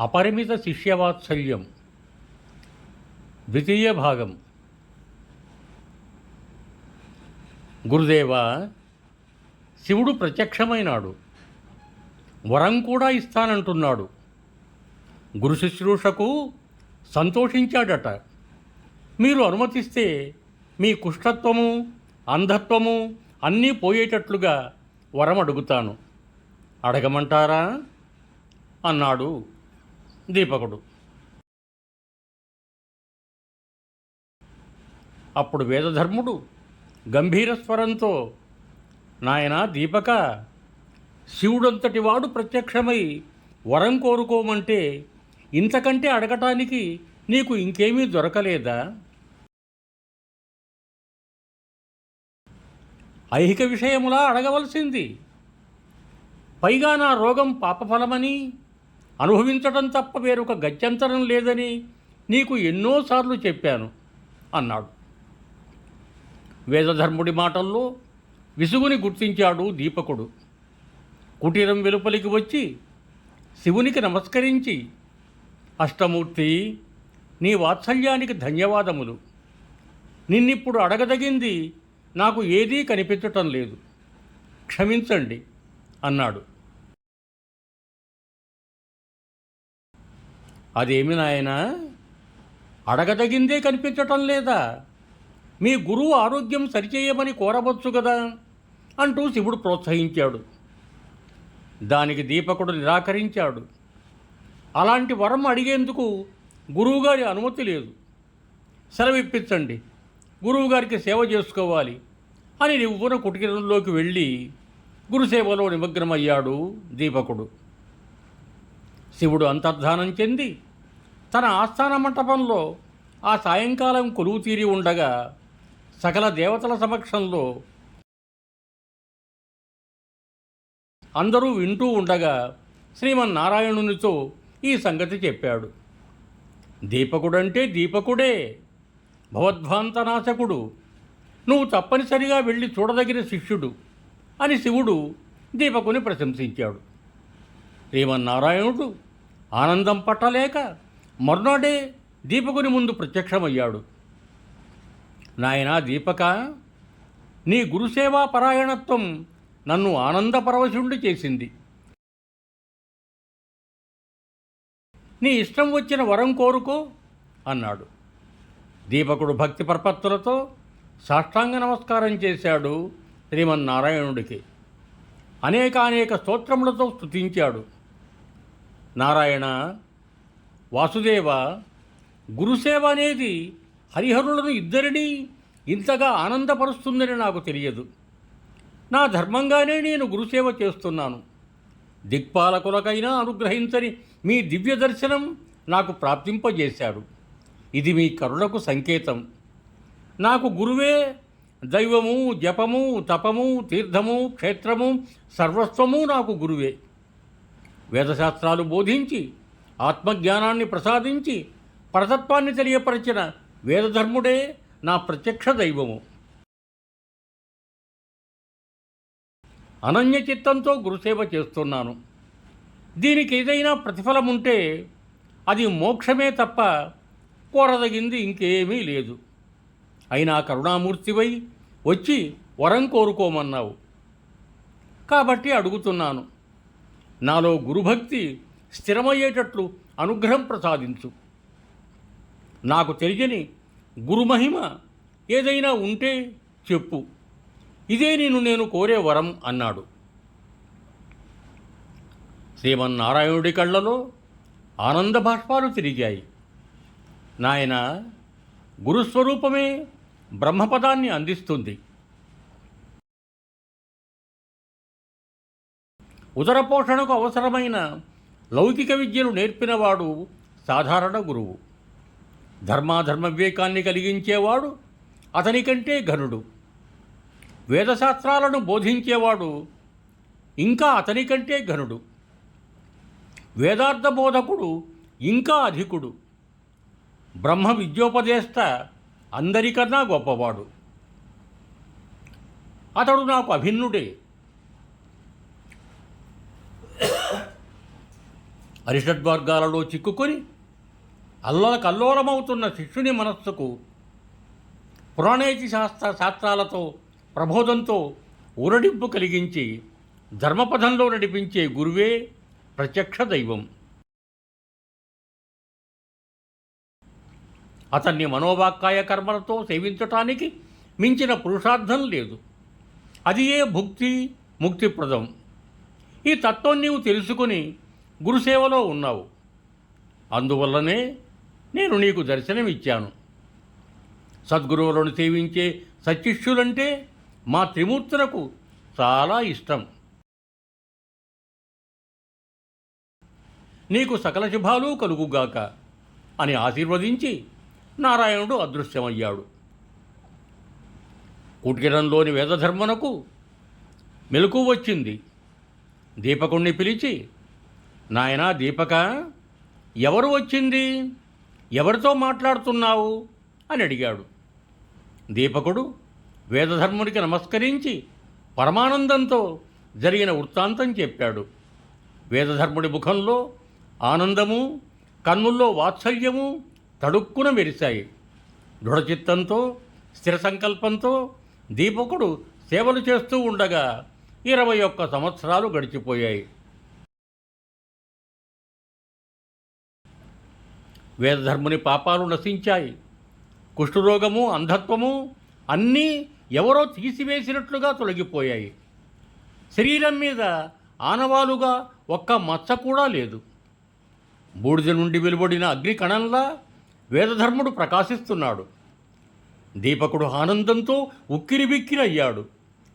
అపరిమిత శిష్యవాత్సల్యం ద్వితీయ భాగం. గురుదేవ శివుడు ప్రత్యక్షమైనాడు. వరం కూడా ఇస్తానంటున్నాడు. గురు శుశ్రూషకు సంతోషించాడట. మీరు అనుమతిస్తే మీ కుష్ఠత్వము అంధత్వము అన్నీ పోయేటట్లుగా వరం అడుగుతాను. అడగమంటారా? అన్నాడు. దీపకుడు. అప్పుడు వేదధర్ముడు గంభీర స్వరంతో నాయనా దీపక శివుడంతటి వాడు ప్రత్యక్షమై వరం కోరుకోమంటే ఇంతకంటే అడగటానికి నీకు ఇంకేమీ దొరకలేదా? ఐహిక విషయములా అడగవలసింది. పైగా నా రోగం పాపఫలమని అనుభవించడం తప్ప వేరొక గత్యంతరం లేదని నీకు ఎన్నోసార్లు చెప్పాను అన్నాడు. వేదధర్ముడి మాటల్లో విసుగుని గుర్తించాడు దీపకుడు. కుటీరం వెలుపలికి వచ్చి శివునికి నమస్కరించి అష్టమూర్తి నీ వాత్సల్యానికి ధన్యవాదములు. నిన్నిప్పుడు అడగదగింది నాకు ఏదీ కనిపించటం లేదు. క్షమించండి అన్నాడు. అదేమి నాయనా? అడగదగిందే కనిపించటం లేదా? మీ గురువు ఆరోగ్యం సరిచేయమని కోరవచ్చు కదా? అంటూ శివుడు ప్రోత్సహించాడు. దానికి దీపకుడు నిరాకరించాడు. అలాంటి వరం అడిగేందుకు గురువుగారి అనుమతి లేదు. సెలవిప్పించండి. గురువుగారికి సేవ చేసుకోవాలి అని నివ్వున కుటీరంలోకి వెళ్ళి గురుసేవలో నిమగ్నమయ్యాడు దీపకుడు. శివుడు అంతర్ధానం చెంది తన ఆస్థాన మంటపంలో ఆ సాయంకాలం కొలువు తీరి ఉండగా సకల దేవతల సమక్షంలో అందరూ వింటూ ఉండగా శ్రీమన్నారాయణునితో ఈ సంగతి చెప్పాడు. దీపకుడంటే దీపకుడే భవద్భాంతనాశకుడు నువ్వు తప్పనిసరిగా వెళ్ళి చూడదగిన శిష్యుడు అని శివుడు దీపకుని ప్రశంసించాడు. శ్రీమన్నారాయణుడు ఆనందం పట్టలేక మర్నాడే దీపకుని ముందు ప్రత్యక్షమయ్యాడు. నాయనా దీపక నీ గురుసేవా పరాయణత్వం నన్ను ఆనందపరవశుండి చేసింది. నీ ఇష్టం వచ్చిన వరం కోరుకో అన్నాడు. దీపకుడు భక్తి ప్రపత్తులతో సాష్టాంగ నమస్కారం చేశాడు శ్రీమన్నారాయణుడికి. అనేకానేక స్తోత్రములతో స్తుతించాడు. నారాయణ వాసుదేవ గురుసేవ అనేది హరిహరులను ఇద్దరినీ ఇంతగా ఆనందపరుస్తుందని నాకు తెలియదు. నా ధర్మంగానే నేను గురుసేవ చేస్తున్నాను. దిక్పాలకులకైనా అనుగ్రహించని మీ దివ్య దర్శనం నాకు ప్రాప్తింపజేశారు. ఇది మీ కరుణకు సంకేతం. నాకు గురువే దైవము జపము తపము తీర్థము క్షేత్రము సర్వస్వము నాకు గురువే. వేదశాస్త్రాలు బోధించి ఆత్మజ్ఞానాన్ని ప్రసాదించి పరతత్వాన్ని తెలియపరిచిన వేదధర్ముడే నా ప్రత్యక్ష దైవము. అనన్య చిత్తంతో గురుసేవ చేస్తున్నాను. దీనికి ఏదైనా ప్రతిఫలం ఉంటే అది మోక్షమే తప్ప కోరదగింది ఇంకేమీ లేదు. అయినా కరుణామూర్తివై వచ్చి వరం కోరుకోమన్నావు. కాబట్టి అడుగుతున్నాను నాలో గురుభక్తి స్థిరమయ్యేటట్లు అనుగ్రహం ప్రసాదించు. నాకు తెలియని గురుమహిమ ఏదైనా ఉంటే చెప్పు. ఇదే నేను నేను కోరే వరం అన్నాడు. శ్రీమన్నారాయణుడి కళ్ళలో ఆనంద బాష్పాలు తిరిగాయి. నాయన గురుస్వరూపమే బ్రహ్మపదాన్ని అందిస్తుంది. ఉదర పోషణకు అవసరమైన లౌకిక విద్యను నేర్పినవాడు సాధారణ గురువు. ధర్మాధర్మ వివేకాన్ని కలిగించేవాడు అతని కంటే ఘనుడు. వేదశాస్త్రాలను బోధించేవాడు ఇంకా అతనికంటే ఘనుడు. వేదార్థ బోధకుడు ఇంకా అధికుడు. బ్రహ్మ విద్యోపదేష్ట అందరికన్నా గొప్పవాడు. అతడు నాకు అభిన్నుడే. అరిషడ్వర్గాలలో చిక్కుకొని అల్లల కల్లోలమవుతున్న శిష్యుని మనస్సుకు పురాణేతి శాస్త్ర శాస్త్రాలతో ప్రబోధంతో ఊరడింపు కలిగించి ధర్మపథంలో నడిపించే గురువే ప్రత్యక్ష దైవం. అతన్ని మనోవాక్కాయ కర్మలతో సేవించటానికి మించిన పురుషార్థం లేదు. అది ఏ భుక్తి ముక్తిప్రదం? ఈ తత్వం నీవు తెలుసుకుని గురుసేవలో ఉన్నావు. అందువల్లనే నేను నీకు దర్శనమిచ్చాను. సద్గురువులను సేవించే సత్శిష్యులంటే మా త్రిమూర్తులకు చాలా ఇష్టం. నీకు సకల శుభాలు కలుగుగాక అని ఆశీర్వదించి నారాయణుడు అదృశ్యమయ్యాడు. కుటీరంలోని వేదధర్మనకు మెలకు వచ్చింది. దీపకుణ్ణి పిలిచి నాయనా దీపక ఎవరు వచ్చింది? ఎవరితో మాట్లాడుతున్నావు? అని అడిగాడు. దీపకుడు వేదధర్మునికి నమస్కరించి పరమానందంతో జరిగిన వృత్తాంతం చెప్పాడు. వేదధర్ముడి ముఖంలో ఆనందము కన్నుల్లో వాత్సల్యము తడుక్కున మెరిశాయి. దృఢచిత్తంతో స్థిర సంకల్పంతో దీపకుడు సేవలు చేస్తూ ఉండగా ఇరవై ఒక్క సంవత్సరాలు గడిచిపోయాయి. వేదధర్ముని పాపాలు నశించాయి. కుష్ఠరోగము అంధత్వము అన్నీ ఎవరో తీసివేసినట్లుగా తొలగిపోయాయి. శరీరం మీద ఆనవాలుగా ఒక్క మచ్చ కూడా లేదు. బూడిద నుండి వెలువడిన అగ్నికణంలా వేదధర్ముడు ప్రకాశిస్తున్నాడు. దీపకుడు ఆనందంతో ఉక్కిరిబిక్కిరి అయ్యాడు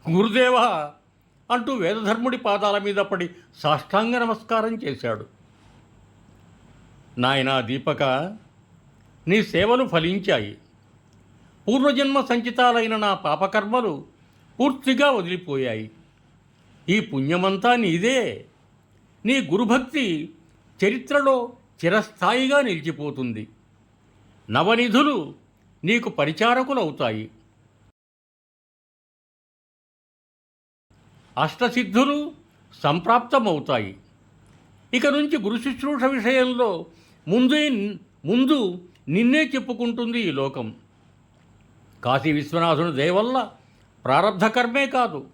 గురుదేవా అంటూ వేదధర్ముడి పాదాల మీద పడి సాష్టాంగ నమస్కారం చేశాడు. నాయనా దీపక నీ సేవలు ఫలించాయి. పూర్వజన్మ సంచితాలైన నా పాపకర్మలు పూర్తిగా వదిలిపోయాయి. ఈ పుణ్యమంతా నీదే. నీ గురుభక్తి చరిత్రలో చిరస్థాయిగా నిలిచిపోతుంది. నవనిధులు నీకు పరిచారకులవుతాయి. అష్టసిద్ధులు సంప్రాప్తమవుతాయి. ఇక నుంచి గురు శుశ్రూష విషయంలో ముందే ముందు నిన్నే చెప్పుకుంటుంది ఈ లోకం. కాశీ విశ్వనాథుని దయవల్ల ప్రారంధ కర్మే కాదు.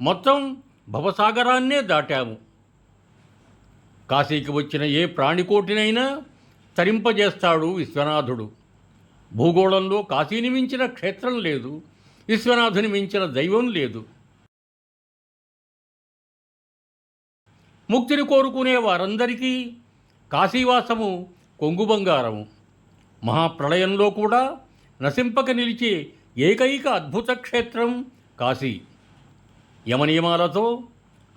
మొత్తం భవసాగరాన్నే దాటాము. కాశీకి వచ్చిన ఏ ప్రాణికోటినైనా తరింపజేస్తాడు విశ్వనాథుడు. భూగోళంలో కాశీని మించిన క్షేత్రం లేదు విశ్వనాథుని మించిన దైవం లేదు. ముక్తిని కోరుకునే వారందరికీ కాశీవాసము కొంగు బంగారము. మహాప్రళయంలో కూడా నశింపక నిలిచే ఏకైక అద్భుత క్షేత్రం కాశీ. యమనియమాలతో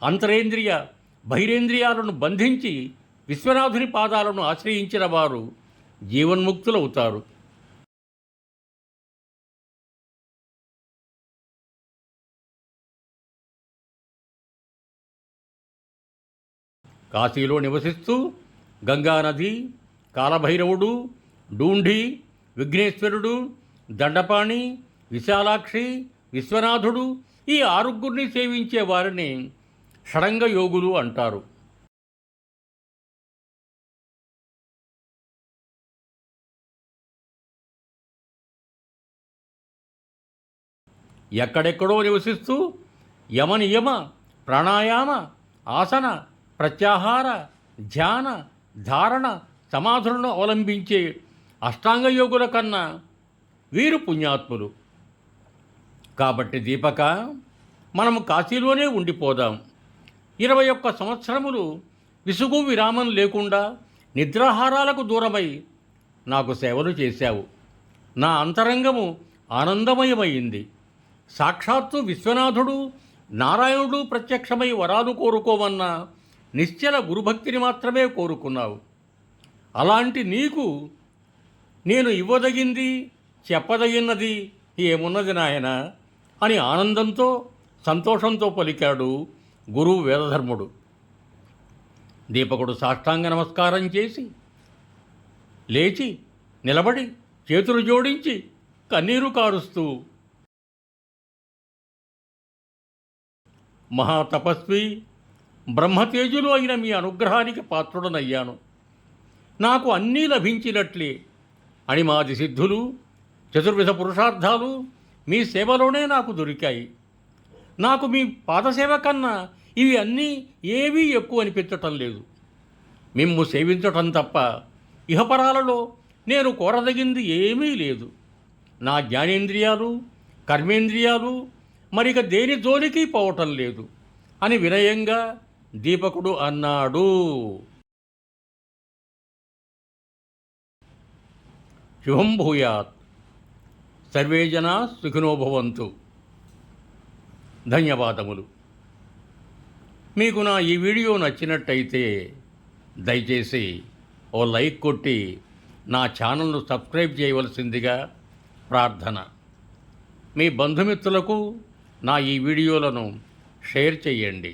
అంతరేంద్రియ బహిరేంద్రియాలను బంధించి విశ్వనాథుని పాదాలను ఆశ్రయించిన వారు జీవన్ముక్తులవుతారు. కాశీలో నివసిస్తూ గంగానది కాలభైరవుడు డూంఢి విఘ్నేశ్వరుడు దండపాణి విశాలాక్షి విశ్వనాథుడు ఈ ఆరుగురిని సేవించే వారిని షడంగ యోగులు అంటారు. ఎక్కడెక్కడో నివసిస్తూ యమనియమ ప్రాణాయామ ఆసన ప్రత్యాహార ధ్యాన ధారణ సమాధులను అవలంబించే అష్టాంగ యోగుల కన్నా వీరు పుణ్యాత్ములు. కాబట్టి దీపక మనము కాశీలోనే ఉండిపోదాం. ఇరవై ఒక్క సంవత్సరములు విసుగు విరామం లేకుండా నిద్రాహారాలకు దూరమై నాకు సేవలు చేశావు. నా అంతరంగము ఆనందమయమైంది. సాక్షాత్తు విశ్వనాథుడు నారాయణుడు ప్రత్యక్షమై వరాలు కోరుకోమన్నా నిశ్చల గురుభక్తిని మాత్రమే కోరుకున్నావు. అలాంటి నీకు నేను ఇవ్వదగింది చెప్పదగినది ఏమున్నది నాయన? అని ఆనందంతో సంతోషంతో పలికాడు గురువు వేదధర్ముడు. దీపకుడు సాష్టాంగ నమస్కారం చేసి లేచి నిలబడి చేతులు జోడించి కన్నీరు కారుస్తూ మహాతపస్వి బ్రహ్మతేజులు అయిన మీ అనుగ్రహానికి పాత్రుడనయ్యాను. నాకు అన్నీ లభించినట్లే. అని మాది సిద్ధులు చతుర్విధ పురుషార్థాలు మీ సేవలోనే నాకు దొరికాయి. నాకు మీ పాదసేవ కన్నా ఇవి అన్నీ ఏవీ ఎక్కువ అనిపించటం లేదు. మిమ్ము సేవించటం తప్ప ఇహపరాలలో నేను కోరదగింది ఏమీ లేదు. నా జ్ఞానేంద్రియాలు కర్మేంద్రియాలు మరిక దేని జోలికి పోవటం లేదు. అని వినయంగా దీపకుడు అన్నాడు. శుభం భూయాత్. సర్వే జనా ధన్యవాదములు. మీకు నా ఈ వీడియో నచ్చినట్టయితే దయచేసి ఓ లైక్ కొట్టి నా ఛానల్ను సబ్స్క్రైబ్ చేయవలసిందిగా ప్రార్థన. మీ బంధుమిత్రులకు నా ఈ వీడియోలను షేర్ చేయండి.